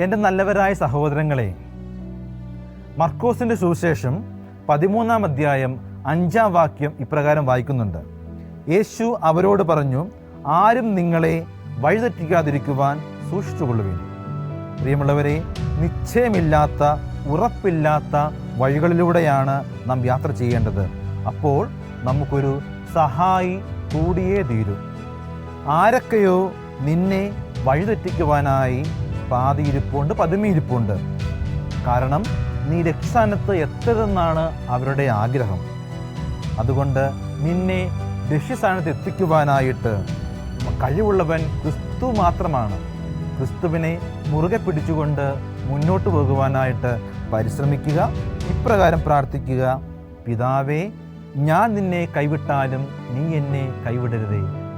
എന്റെ നല്ലവരായ സഹോദരങ്ങളെ മർക്കോസിന്റെ സുവിശേഷം പതിമൂന്നാം അധ്യായം അഞ്ചാം വാക്യം ഇപ്രകാരം വായിക്കുന്നുണ്ട്. യേശു അവരോട് പറഞ്ഞു ആരും നിങ്ങളെ വഴിതെറ്റിക്കാതിരിക്കുവാൻ സൂക്ഷിച്ചുകൊള്ളുവിൻ. പ്രിയമുള്ളവരെ നിശ്ചയമില്ലാത്ത ഉറപ്പില്ലാത്ത വഴികളിലൂടെയാണ് നാം യാത്ര ചെയ്യേണ്ടത്. അപ്പോൾ നമുക്കൊരു സഹായി കൂടിയേ തീരൂ. ആരൊക്കെയോ നിന്നെ വഴിതെറ്റിക്കുവാനായി പാതിയിരിപ്പുണ്ട് പതുമിയിരിപ്പുണ്ട്. കാരണം നീ രക്ഷസ്ഥാനത്ത് എത്തരുതെന്നാണ് അവരുടെ ആഗ്രഹം. അതുകൊണ്ട് നിന്നെ ലക്ഷ്യസ്ഥാനത്ത് എത്തിക്കുവാനായിട്ട് കഴിവുള്ളവൻ ക്രിസ്തു മാത്രമാണ്. ക്രിസ്തുവിനെ മുറുകെ പിടിച്ചുകൊണ്ട് മുന്നോട്ട് പോകുവാനായിട്ട് പരിശ്രമിക്കുക ഇപ്രകാരം പ്രാർത്ഥിക്കുക. പിതാവേ ഞാൻ നിന്നെ കൈവിട്ടാലും നീ എന്നെ കൈവിടരുതേ.